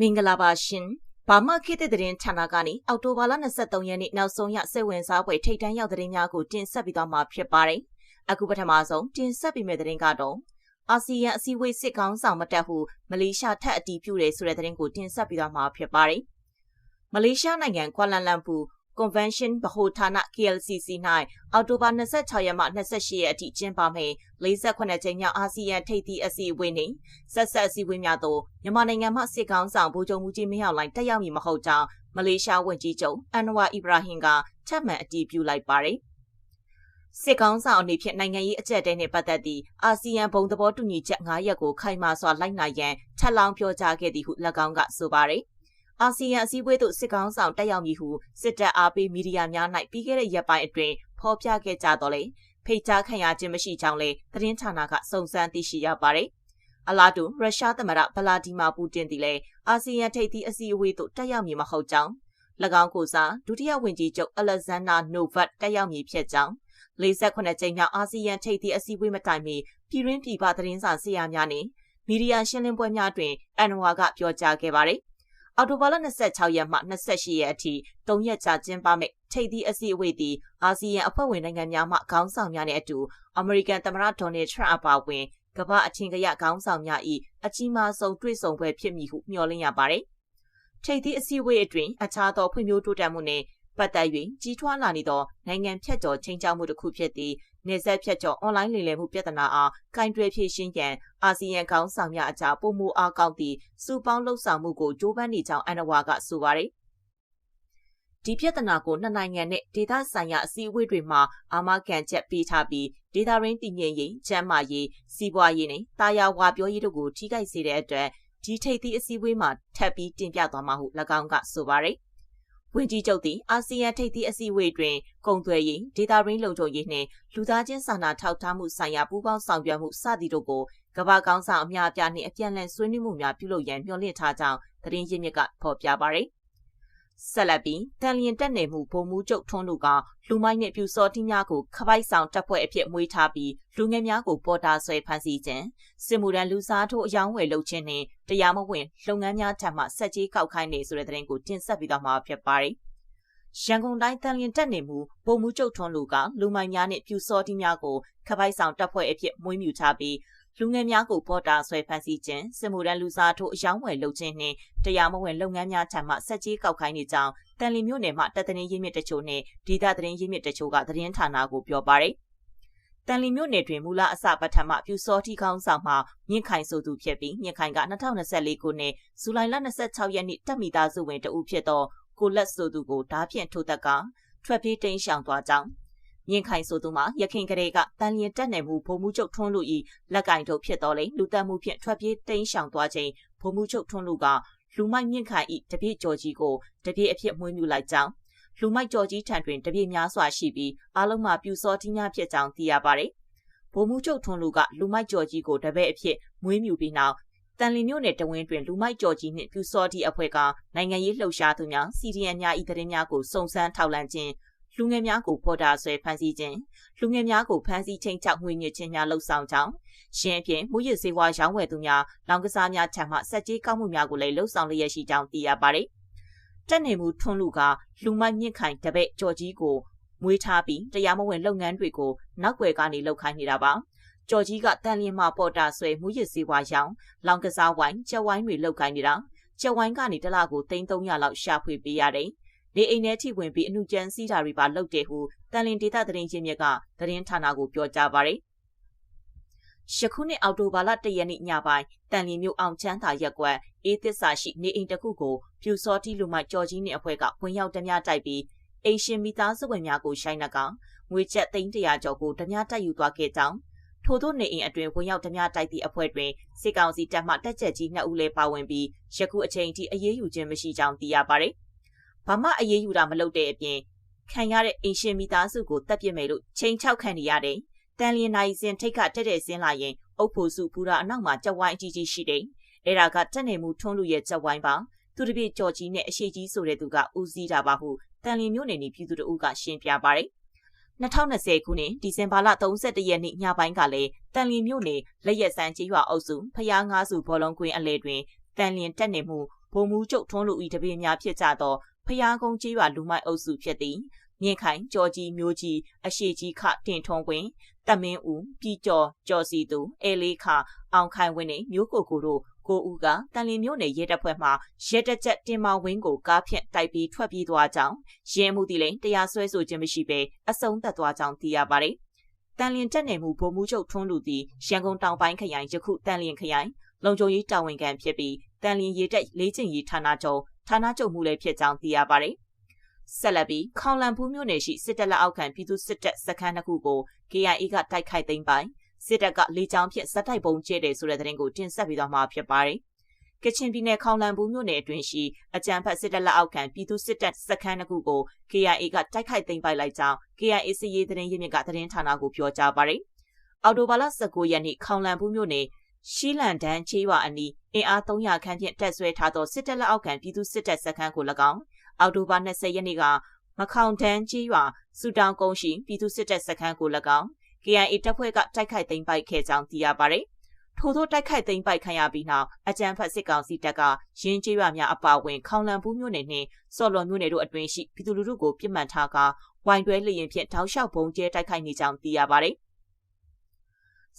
မင်္ဂလာပါရှင်ဘာမခေတ်တဲ့သတင်းဌာနကနေအောက်တိုဘာလ23ရက်နေ့နောက်ဆုံးရစိတ်ဝင်စားဖွယ်ထိတ်တန့်ရောက်သတင်းများကိုတင်ဆက်ပေးသွားမှာဖြစ်ပါတယ်။အခုပထမဆုံးတင်ဆက်ပေးမယ့်သတင်းကတော့အာဆီယံအစည်းအဝေးစစ်ကောင်းဆောင်မတက်ဟုမလေးရှားထက်အတီးပြုတယ်ဆိုတဲ့သတင်းကိုတင်ဆက်ပေးသွားမှာဖြစ်ပါတယ်။မလေးရှားနိုင်ငံကွာလာလမ်ပူ Convention ဗဟိုဌာန KLCC ၌အောက်တိုဘာ26ရက်မှ28ရက်အထိကျင်းပမယ်48ကြိမ်မြောက်အာဆီယံထိပ်သီးအစည်းအဝေးနှင့်ဆက်ဆက်အစည်းအဝေးများသို့မြန်မာနိုင်ငံမှစစ်ကောင်ဆောင်ဗိုလ်ချုပ်မှုကြီးမင်းအောင်လှိုင်တက်ရောက်မည်မဟုတ်ကြောင်းမလေးရှားဝန်ကြီးချုပ်အန်နဝါအီဘရာဟင်ကထပ်မံအတည်ပြုလိုက်ပါတယ်စစ်ကောင်ဆောင်အနေဖြင့်နိုင်ငံရေးအကြက်တဲနှင့်ပတ်သက်သည့်အာဆီယံဘုံသဘောတူညီချက်9ရပ်ကိုခိုင်မာစွာလိုက်နိုင်ရန်ထပ်လောင်းပြောကြားခဲ့သည်ဟု၎င်းကဆိုပါတယ်။ အာဆီယံအစည်းအဝေးသို့စစ်ကောင်းဆောင်တက်ရောက်မည်ဟုစစ်တပ်အားပေးမီဒီယာများ၌ပြီးခဲ့တဲ့ရက်ပိုင်းအတွင်းဖော်ပြခဲ့ကြတော့လေဖိတ်ကြားခံရခြင်းမရှိကြောင်းလည်းသတင်းဌာနကစုံစမ်းသိရှိရပါတယ်။အလားတူရုရှားသမ္မတဗလာဒီမာပူတင်သည်လည်းအာဆီယံထိပ်သီးအစည်းအဝေးသို့တက်ရောက်မည်မဟုတ်ကြောင်း၎င်းကိုစားဒုတိယဝန်ကြီးချုပ်အလက်ဇန်နာနိုဗတ်တက်ရောက်မည်ဖြစ်ကြောင်း48ကြိမ်မြောက်အာဆီယံထိပ်သီးအစည်းအဝေးမတိုင်မီပြည်ရင်းပြည်ပသတင်းစာဆရာများနဲ့မီဒီယာရှင်းလင်းပွဲများတွင်အန်နဝါကပြောကြားခဲ့ပါတယ်။ အော်တိုဘာလ26ရက်မှ28ရက်အထိ၃ရက်ကြာကျင်းပမယ့်ထိပ်သီးအစည်းအဝေးသည်အာဆီယံအဖွဲ့ဝင်နိုင်ငံများမှခေါင်းဆောင်များနဲ့အတူအမေရိကန်သမ္မတဒေါ်နယ်ထရန့်အပါအဝင်ကမ္ဘာအထင်ကရခေါင်းဆောင်များ၏အကြီးမားဆုံးတွေ့ဆုံပွဲဖြစ်မည်ဟုမျှော်လင့်ရပါတယ်။ထိပ်သီးအစည်းအဝေးအတွင်းအခြားသောဖွံ့ဖြိုးတိုးတက်မှုနှင့်ပတ်သက်၍ကြီးထွားလာနေသောနိုင်ငံဖြတ်ကျော်ချင်းချောက်မှုတစ်ခုဖြစ်သည့် နေဆက်ဖြတ်ကျော်အွန်လိုင်းလိမ်လည်မှုပြဿနာအားကင်တွယ်ဖြေရှင်းရန်အာဆီယံခေါင်းဆောင်များအကြားပုံမူအားကောင်းသည့်စူပေါင်းလှုပ်ဆောင်မှုကိုကြိုးပမ်းနေကြောင်းအန်နဝါကဆိုပါတယ်ဒီပြဿနာကိုနှစ်နိုင်ငံနဲ့ဒေသဆိုင်ရာအစည်းအဝေးတွေမှာအာမခံချက်ပေးထားပြီးဒေသရင်းတည်ငြိမ်ရေး၊ကျန်းမာရေး၊စီးပွားရေးနဲ့တာယာဝါပြောရေးတို့ကိုထိခိုက်စေတဲ့အတွက်ဒီထိပ်သီးအစည်းအဝေးမှာထပ်ပြီးတင်ပြသွားမှာဟု၎င်းကဆိုပါတယ် ဝန်ကြီးချုပ်သည်အာဆီယံထိပ်သီးအစည်းအဝေးတွင်ကုန်သွယ်ရေးဒေတာရင်းလုံခြုံရေးနှင့်လူသားချင်းစာနာထောက်ထားမှုဆိုင်ရာပူးပေါင်းဆောင်ရွက်မှုစသည်တို့ကိုကမ္ဘာကောင်းဆောင်အများအပြားနှင့်အပြန်အလှန်ဆွေးနွေးမှုများပြုလုပ်ရန်မျှော်လင့်ထားကြောင်းသတင်းရင်းမြစ်ကဖော်ပြပါရယ် ဆက်လက်ပြီးတန်လျင်တက်နေမှုဗိုလ်မှူးချုပ်ထွန်းလူကလူမိုက်နှင့်ပြူစောတိများကိုခပိုက်ဆောင်တပ်ဖွဲ့အဖြစ်မွေးထားပြီးလူငယ်များကိုပေါ်တာဆွဲဖမ်းဆီးခြင်းစစ်မှုထမ်းလူစားထိုးအယောင်းဝယ်လုပ်ခြင်းနှင့်တရားမဝင်လုပ်ငန်းများထံမှဆက်ကြီးကောက်ခိုင်းနေဆိုတဲ့သတင်းကိုတင်ဆက်ပြီးတော့မှာဖြစ်ပါတယ်။ရန်ကုန်တိုင်းတန်လျင်တက်နေမှုဗိုလ်မှူးချုပ်ထွန်းလူကလူမိုက်များနှင့်ပြူစောတိများကိုခပိုက်ဆောင်တပ်ဖွဲ့အဖြစ်မွေးမြူထားပြီး လူငယ်များကိုပေါ်တာဆွဲဖမ်းဆီးခြင်းစစ်မှုထမ်းလူစားထိုးအယောင်းဝယ်လုပ်ခြင်းနှင့်တရားမဝင်လုပ်ငန်းများထံမှဆက်ကြီးကောက်ခိုင်းနေကြောင်းတန်လီမြို့နယ်မှတပ်သတင်းရင်းမြစ်တချို့နဲ့ဒေသသတင်းရင်းမြစ်တချို့ကသတင်းဌာနကိုပြောပါရယ်တန်လီမြို့နယ်တွင်မူလအစပထမပြူစောတိကောင်းဆောင်မှမြင့်ခိုင်ဆိုသူဖြစ်ပြီးမြင့်ခိုင်က2024ခုနှစ်ဇူလိုင်လ26ရက်နေ့တပ်မိသားစုဝင်တဦးဖြစ်သောကိုလက်ဆိုသူကိုဓားဖြင့်ထိုးသက်ကထွက်ပြေးတိမ်းရှောင်သွားကြောင်း မြင့်ခိုင်ဆိုသူမှာရခင်ကလေးကတန်လျင်တက်နယ်မှုဗိုလ်မှူးချုပ်ထွန်းလူ၏လက်ကင်ထုတ်ဖြစ်တော်လေလူတက်မှုဖြင့်ထွက်ပြေးတိမ်းရှောင်သွားခြင်းဗိုလ်မှူးချုပ်ထွန်းလူကလူမိုက်မြင့်ခိုင်၏တပြည့်ကျော်ကြီးကိုတပြည့်အဖြစ်မွေးမြူလိုက်ကြောင်းလူမိုက်ကျော်ကြီးထံတွင်တပြည့်များစွာရှိပြီးအားလုံးမှာပြူစောတိများဖြစ်ကြောင်းသိရပါတယ်။ဗိုလ်မှူးချုပ်ထွန်းလူကလူမိုက်ကျော်ကြီးကိုတပည့်အဖြစ်မွေးမြူပြီးနောက်တန်လီမြို့နယ်တဝင်းတွင်လူမိုက်ကျော်ကြီးနှင့်ပြူစောတိအဖွဲ့ကနိုင်ငံရေးလှုပ်ရှားသူများ CDN များ၏သတင်းများကိုစုံစမ်းထောက်လှမ်းခြင်း လူငယ်များကိုပေါ်တာဆွဲဖမ်းဆီးခြင်းလူငယ်များကိုဖမ်းဆီးချိန်ချောက်ငွေညစ်ခြင်းများလှုပ်ဆောင်ကြောင်းရှင်းအပြင်မူရစ်စေဝါရောင်းဝယ်သူများလောင်ကစားများထံမှစက်ကြီးကောက်မှုများကိုလည်းလှုပ်ဆောင်လျက်ရှိကြောင်းသိရပါတယ်။တက်နေမှုထွန်းလူကလူမိုက်မြင့်ခိုင်တပည့်ကြော်ကြီးကိုမွေးထားပြီးတရားမဝင်လုပ်ငန်းတွေကိုနောက်ွယ်ကနေလှုပ်ခိုင်းနေတာပါ။ကြော်ကြီးကတန်လျင်မှာပေါ်တာဆွဲမူရစ်စေဝါရောင်းလောင်ကစားဝိုင်းချက်ဝိုင်းတွေလှုပ်ခိုင်းနေတာ။ချက်ဝိုင်းကနေတလကို300လောက်ရှာဖွေပေးရတယ်။ နေအိမ်ထဲထိဝင်ပြီးအမှုကြမ်းစီးတာတွေပါလုပ်တယ်ဟုတန်လင်ဒေတာသတင်းချင်းမြက်ကသတင်းဌာနကိုပြောကြားပါတယ်။ယခုနှစ်အောက်တိုဘာလ၁ရက်နေ့ညပိုင်းတန်လင်မြို့အောင်ချမ်းသာရက်ကွက်အေးသစ္စာရှိနေအိမ်တစ်ခုကိုပြူစောတိလူမိုက်ကြော်ကြီးနှင့်အဖွဲ့ကဝင်ရောက်ဓမြတိုက်ပြီးအိမ်ရှင်မိသားစုဝင်များကိုရှိုင်းနှကောင်ငွေကျပ်သိန်းတရာကျော်ကိုဓမြတိုက်ယူသွားခဲ့ကြောင်းထို့သောနေအိမ်အတွင်းဝင်ရောက်ဓမြတိုက်သည့်အဖွဲ့တွင်စစ်ကောင်စီတပ်မှတက်ချက်ကြီးနှစ်ဦးလည်းပါဝင်ပြီးယခုအချိန်ထိအရေးယူခြင်းမရှိကြောင်းသိရပါသည်။ ဘာမှအရေးယူတာမလုပ်တဲ့အပြင်ခံရတဲ့အိမ်ရှင်မိသားစုကိုတပ်ပစ်မယ်လို့ချိန်ချောက်ခံနေရတယ်။တန်လျင်နိုင်စင်ထိတ်ကတက်တဲ့ဆင်းလာရင်အုပ်ဖို့စုဖူးတာအနောက်မှာကြက်ဝိုင်းအကြီးကြီးရှိတယ်။အဲ့ဒါကတက်နေမှုထွန်းလူရဲ့ကြက်ဝိုင်းပါ။သူတပြည့်ကြော်ကြီးနဲ့အရှိကြီးဆိုတဲ့သူကဦးစီးတာပါဟုတန်လျင်မျိုးနယ်နေပြည်သူတို့ကရှင်းပြပါတယ်။2020ခုနှစ်ဒီဇင်ဘာလ31ရက်နေ့ညပိုင်းကလည်းတန်လျင်မြို့နယ်လက်ရက်စံကျေးရွာအုပ်စုဖျားငါးစုဘောလုံးကွင်းအလဲတွင်တန်လျင်တက်နေမှုဗဗိုလ်မှူးချုပ်ထွန်းလူဤတပည့်များဖြစ်ကြသော ဖျားကုန်းကျေးရွာလူမိုက်အုပ်စုဖြစ်သည်မြင့်ခိုင်ကြော်ကြီးမျိုးကြီးအရှိကြီးခတင်ထွန်ကွင်တမင်းဦးပြည်ကျော်ကျော်စီသူအဲလေးခအောင်ခိုင်ဝင်းနဲ့မျိုးကိုကိုတို့ကိုဦးကတန်လီမျိုးနယ်ရဲတပ်ဖွဲ့မှရဲတကြက်တင်မဝင်းကိုကားဖြင့်တိုက်ပြီးထွက်ပြေးသွားကြောင်းရဲမှုတီလိန်တရားစွဲဆိုခြင်းမရှိဘဲအဆုံးသတ်သွားကြောင်းသိရပါတယ်။တန်လင်တက်နယ်မှုဗိုလ်မှူးချုပ်ထွန်းလူသည်ရန်ကုန်တောင်ပိုင်းခရိုင်ယခုတန်လင်ခရိုင်လုံခြုံရေးတာဝန်ခံဖြစ်ပြီးတန်လင်ရေတက်လေးကျင်ရေးဌာနချုပ် ဌာနချုပ်မှုလည်းဖြစ်ကြောင်းသိရပါတယ်။ဆက်လက်ပြီးခေါလံဖူးမြို့နယ်ရှိစစ်တပ်လက်အောက်ခံပြည်သူစစ်တပ်စခန်းတစ်ခုကို KIA ကတိုက်ခိုက်သိမ်းပိုင်စစ်တပ်ကလေကြောင်းဖြင့်စက်တိုက်ပုံကျဲတယ်ဆိုတဲ့သတင်းကိုတင်ဆက်ပေးသွားမှာဖြစ်ပါတယ်။ကချင်ပြည်နယ်ခေါင်လန်ဘူးမြို့နယ်အတွင်းရှိအကြံဖတ်စစ်တပ်လက်အောက်ခံပြည်သူစစ်တပ်စခန်းတစ်ခုကို KIA ကတိုက်ခိုက်သိမ်းပိုက်လိုက်ကြောင်း KIA စီရေးသတင်းရင်းမြစ်ကသတင်းဌာနကိုပြောကြားပါတယ်။အော်တိုဘာလ19ရက်နေ့ခေါင်လန်ဘူးမြို့နယ် ရှီလန်ဒန်ချေးရွာအနီးအင်အား300ခန့်ဖြင့်တက်ဆွဲထားသောစစ်တပ်လက်အောက်ခံပြည်သူစစ်တပ်စခန်းကို၎င်းအော်တိုဘာ20ရက်နေ့ကမခေါင်တန်းချေးရွာစူတောင်ကုန်းရှိပြည်သူစစ်တပ်စခန်းကို၎င်း KIA တပ်ဖွဲ့ကတိုက်ခိုက်သိမ်းပိုက်ခဲ့ကြောင်းသိရပါတယ်။ထို့သောတိုက်ခိုက်သိမ်းပိုက်ခံရပြီးနောက်အကြံဖတ်စစ်ကောင်စီတပ်ကရင်းကျေးရွာများအပါအဝင်ခေါင်လန်ဘူးမြို့နယ်နှင့်စော်လွန်မြို့နယ်တို့အတွင်းရှိပြည်သူလူထုကိုပြစ်မှတ်ထားကာဝိုင်တွဲလျင်ဖြင့်တောက်လျှောက်ဘုံကျဲတိုက်ခိုက်နေကြောင်းသိရပါတယ်။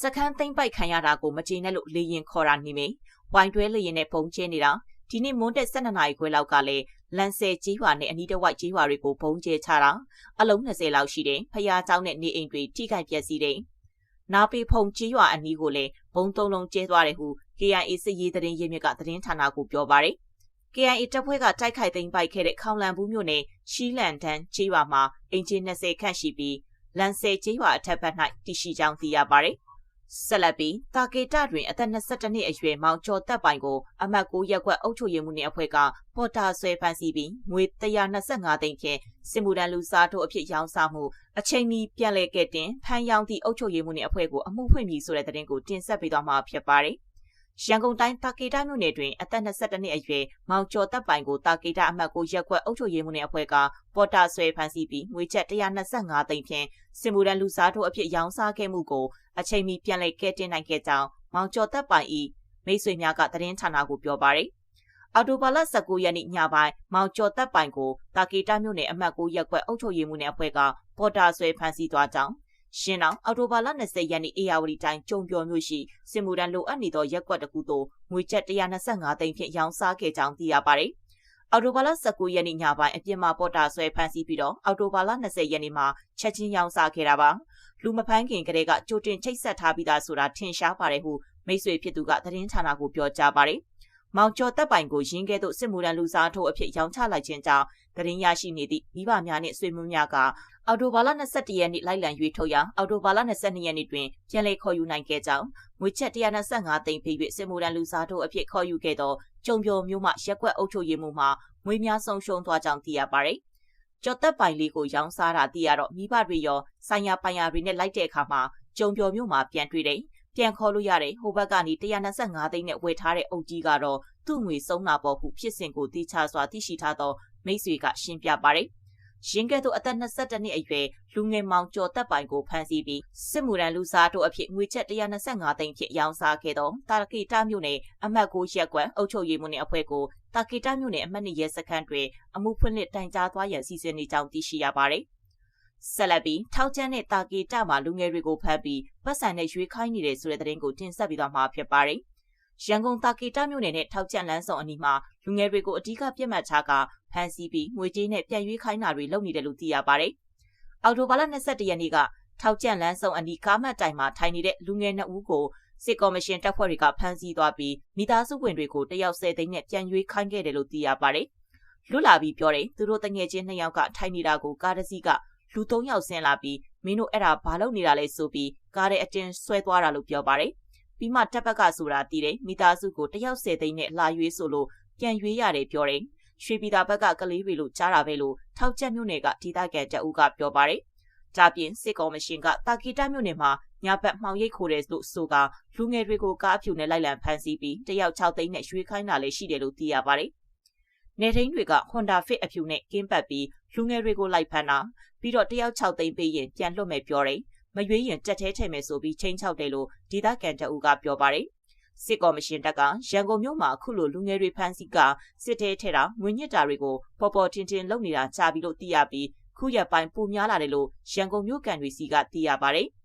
စခန်းသိမ်းပိုက်ခံရတာကိုမကျေနပ်လို့လေရင်ခေါ်တာနေမေဝိုင်တွဲလျင်နဲ့ပုံကျဲနေတာဒီနေ့မွန်းတက်12နာရီခွဲလောက်ကလည်းလန်ဆယ်ကြီးရွာနဲ့အနီးတစ်ဝိုက်ကြီးရွာတွေကိုဘုံကျဲချတာအလုံး20လောက်ရှိတယ်ဖျားเจ้าနဲ့နေအိမ်တွေထိခိုက်ပျက်စီးတယ်နာပေဖုံကြီးရွာအနီးကိုလည်းဘုံသုံးလုံးကျဲသွားတယ်ဟု KIA စစ်ရေးသတင်းရင်းမြစ်ကသတင်းဌာနကိုပြောပါရယ် KIA တပ်ဖွဲ့ကတိုက်ခိုက်သိမ်းပိုက်ခဲ့တဲ့ခေါင်လန်ဘူးမြို့နယ်ရှီလန်တန်ကြီးရွာမှာအင်ဂျင်20ခန့်ရှိပြီးလန်ဆယ်ကြီးရွာအထက်ဘက်၌တည်ရှိကြောင်းသိရပါရယ် ဆက်လက်ပြီးတာကေတတွင်အသက်22နှစ်အရွယ်မောင်ကျော်သက်ပိုင်ကိုအမတ်9ရက်ကွက်အုပ်ချုပ်ရေးမှုနှင့်အဖွဲ့ကပေါ်တာဆွဲဖမ်းဆီးပြီးငွေ125သိန်းဖြင့်စစ်မှုထမ်းလူစားတို့အဖြစ်ရောင်းစားမှုအချိန်မီပြန်လည်ကဲတင်ဖမ်းရောင်းသည့်အုပ်ချုပ်ရေးမှုနှင့်အဖွဲ့ကိုအမှုဖွင့်ပြီးဆိုတဲ့သတင်းကိုတင်ဆက်ပေးသွားမှာဖြစ်ပါတယ်။ ရန်ကုန်တိုင်းတာကေတာမြို့နယ်တွင်အသက်22နှစ်အရွယ်မောင်ကျော်တပ်ပိုင်ကိုတာကေတာအမှတ်ကိုရက်ကွက်အုပ်ချုပ်ရေးမှုနယ်အဖွဲ့ကပေါ်တာဆွဲဖမ်းဆီးပြီးငွေကျပ်125သိန်းဖြင့်စင်မူရန်လူစားတို့အဖြစ်ရောင်းစားခဲ့မှုကိုအချိန်မီပြန်လည်ကဲတင်နိုင်ခဲ့ကြောင်းမောင်ကျော်တပ်ပိုင်၏မိတ်ဆွေများကသတင်းဌာနကိုပြောပါရယ်အော်တိုဘာလ19ရက်နေ့ညပိုင်းမောင်ကျော်တပ်ပိုင်ကိုတာကေတာမြို့နယ်အမှတ်9ရပ်ကွက်အုပ်ချုပ်ရေးမှုနယ်အဖွဲ့ကပေါ်တာဆွဲဖမ်းဆီးသွားကြောင်း ရှင်းအောင်အော်တိုဘာလ20ရက်နေ့အေယာဝတီတိုင်းကျုံပြော်မြို့ရှိစင်မူတန်လိုအပ်နေသောရက်ကွက်တစ်ခုသို့ငွေကျပ်125သိန်းဖြင့်ရောင်းစားခဲ့ကြောင်းသိရပါတယ်။အော်တိုဘာလ19ရက်နေ့ညပိုင်းအပြစ်မှာပေါ်တာဆွဲဖမ်းဆီးပြီးတော့အော်တိုဘာလ20ရက်နေ့မှာချက်ချင်းရောင်းစားခဲ့တာပါ။လူမဖမ်းခင်ကလေးကကြိုတင်ချိတ်ဆက်ထားပြီးသားဆိုတာထင်ရှားပါတယ်ဟုမိတ်ဆွေဖြစ်သူကသတင်းဌာနကိုပြောကြားပါတယ်။မောင်ကျော်တပ်ပိုင်ကိုရင်းကဲသို့စစ်မှုထမ်းလူစားထိုးအဖြစ်ရောင်းချလိုက်ခြင်းကြောင့်သတင်းရရှိနေသည့်မိဘများနှင့်ဆွေမျိုးများက အော်တိုဘာလ21ရက်နေ့လိုက်လံရွေးထုတ်ရာအော်တိုဘာလ22ရက်နေ့တွင်ပြန်လည်ခေါ်ယူနိုင်ခဲ့ကြောင်းငွေချက်125သိန်းပေး၍စစ်မှုထမ်းလူစားတို့အဖြစ်ခေါ်ယူခဲ့သောကျုံပြိုမျိုးမှရက်ကွက်အုပ်ချုပ်ရေးမှုမှငွေများဆုံးရှုံးသွားကြောင်းသိရပါသည်။ကြော်သက်ပိုင်လေးကိုရောင်းစားတာသိရတော့မိဘတွေရောဆိုင်ရာပိုင်ယာတွေနဲ့လိုက်တဲ့အခါမှာကျုံပြိုမျိုးမှာပြန်တွေ့တယ်။ပြန်ခေါ်လို့ရတယ်ဟိုဘက်ကနေ125သိန်းနဲ့ဝယ်ထားတဲ့အုပ်ကြီးကတော့သူ့ငွေဆုံးတာပေါ့ဟုဖြစ်စဉ်ကိုတိကျစွာသိရှိထားသောမိတ်ဆွေကရှင်းပြပါတယ်။ ရင်းကဲ့သို့အသက်22နှစ်အရွယ်လူငယ်မောင်ကျော်သက်ပိုင်ကိုဖမ်းဆီးပြီးစစ်မှုထမ်းလူစားတို့အဖြစ်ငွေချက်125သိန်းဖြင့်ရောင်းစားခဲ့သောတာကီတာမြို့နယ်အမှတ်9ရက်ကွက်အုပ်ချုပ်ရေးမှူးနှင့်အဖွဲ့ကိုတာကီတာမြို့နယ်အမှတ်2ရဲစခန်းတွင်အမှုဖွင့်လှစ်တိုင်ကြားသွားရန်စီစဉ်နေကြောင်းသိရှိရပါသည်ဆက်လက်ပြီးထောက်ချမ်းတဲ့တာကီတာမှာလူငယ်တွေကိုဖမ်းပြီးပတ်စံနဲ့ရွေးခိုင်းနေတဲ့ဆိုတဲ့သတင်းကိုတင်ဆက်ပြီးတော့မှာဖြစ်ပါတယ်။ ရန်ကုန်တာကီတာမြို့နယ်နဲ့ထောက်ချမ်းလမ်းဆောင်အနီးမှာလူငယ်တွေကိုအ धिक ပြစ်မှတ်ထားကဖမ်းဆီးပြီးငွေကြေးနဲ့ပြန်ရွေးခိုင်းတာတွေလုပ်နေတယ်လို့သိရပါတယ်။အော်တိုဘာလ22ရက်နေ့ကထောက်ကျန့်လန်းဆောင်အနီးကားမှတ်တိုင်မှာထိုင်နေတဲ့လူငယ်နှစ်ဦးကိုစစ်ကော်မရှင်တပ်ဖွဲ့တွေကဖမ်းဆီးသွားပြီးမိသားစုဝင်တွေကိုတယောက်ဆယ်သိန်းနဲ့ပြန်ရွေးခိုင်းခဲ့တယ်လို့သိရပါတယ်။လွတ်လာပြီးပြောတယ်သူတို့တငယ်ချင်းနှစ်ယောက်ကထိုင်နေတာကိုကားတစ်စီးကလူ၃ယောက်ဆင်းလာပြီးမင်းတို့အဲ့ဒါဘာလုပ်နေတာလဲဆိုပြီးကားတဲ့အတင်းဆွဲသွားတာလို့ပြောပါတယ်။ ပြီးမှတပ်ဘက်ကဆိုတာတည်တယ်မိသားစုကိုတယောက်ဆယ်သိန်းနဲ့လာရွေးဆိုလို့ပြန်ရွေးရတယ်ပြောတယ်။ရွှေပြည်သာဘက်ကကလေးတွေလို့ကြားတာပဲလို့ထောက်ချက်မြို့နယ်ကဒေသခံတအုပ်ကပြောပါတယ်။ဒါပြင်စစ်ကော်မရှင်ကတာကီတာမြို့နယ်မှာညဘက်မှောင်ရိပ်ခိုတယ်လို့ဆိုကလူငယ်တွေကိုကားအဖြူနဲ့လိုက်လံဖမ်းဆီးပြီးတယောက်6သိန်းနဲ့ရွှေခိုင်းတာလည်းရှိတယ်လို့သိရပါတယ်။နေထိန်တွေက Honda Fit အဖြူနဲ့ကင်းပတ်ပြီးလူငယ်တွေကိုလိုက်ဖမ်းတာပြီးတော့တယောက်6သိန်းပေးရင်ပြန်လွတ်မယ်ပြောတယ်။ မရွေးရင်တက်သေးထဲမယ်ဆိုပြီးချင်းချောက်တယ်လို့ဒေသခံတအုပ်ကပြောပါတယ်။စစ်ကော်မရှင်တပ်ကရန်ကုန်မြို့မှာအခုလိုလူငယ်တွေဖမ်းဆီးကစစ်တဲထဲတာငွေညစ်တာတွေကိုပေါ်ပေါ်တင်တင်လုပ်နေတာကြားပြီးလို့သိရပြီးခုရက်ပိုင်းပိုများလာတယ်လို့ရန်ကုန်မြို့ကန်တွေစီကသိရပါတယ်။